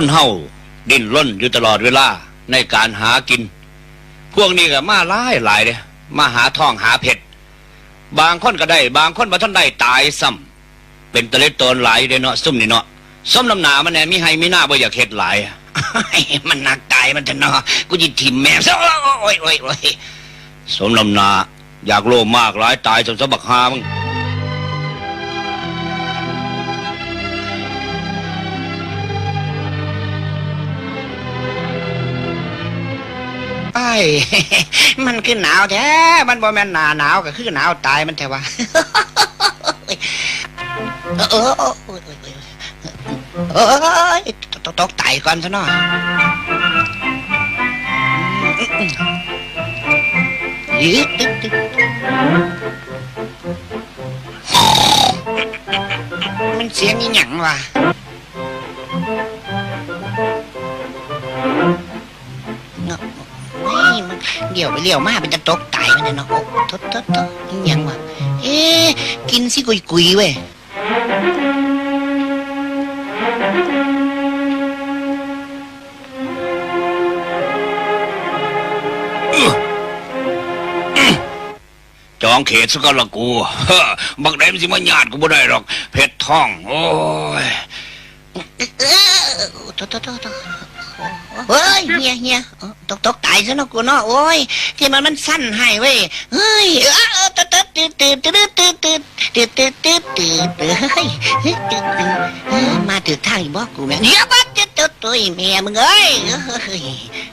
คนเฮาดิ้นร่นอยู่ตลอดเวลาในการหากิน พวกนี้ก็มาหลายหลายเลยมาหาทองหาเพชรบางคนก็ได้ บางคนมาท่านได้ตายซ้ำเป็นตะเล็ดตนหลายเด้เนาะซุ่มนี่เนาะส้มน้ำหนามันแน่มีให้มีหน้าบ่อยากเฮ็ดหลายมันหนักตายมันจะเนาะกูจิถิ่มแม่ซะโอ้ยโอ้ยโอ้ยสมน้ำหนาอยากโลภมากหลายตายจนสบักหามึง ไอ้มันคือหนาวแท้ มันบ่แม่นหนาหนาวก็คือหนาวตายมันแท้วะเออเออเออเออเออเอยตกตกไตก่อนซะหน่อยยืดตึ๊ดตึ๊ดมันเสียงอีหยังวะ มันเดี่ยวไปเลี้ยวมาเป็นจะตกไตมันเนี่ยเนาะโอ้ทดทดทดอิหยังวะเอ๊ะกินสิกุยกุยๆเว้ยจองเขตสกัละกูเฮ้อบักได้มันสิมาญาติกูบ่ได้หรอก เพชรทอง โอ้ยเออทดทดทดทด เฮ้ยเฮียเฮียตกตกตายซะเนาะกูเนาะโอ้ยที่มันมันสั้นให้เว้ยเฮ้ยเออตึ๊ดตึ๊ดตึ๊ดตึ๊ดตึ๊ดตึ๊ดตึ๊ดตึ๊ดตึ๊ดตึ๊ดตึ๊ดเฮ้ยตึ๊ดตึ๊ดมาถึงทางอีบอกกูแม่เดี๋ยวบัดจะตึ๊ดตัวอีแม่มึงเอ้ยเฮ้ย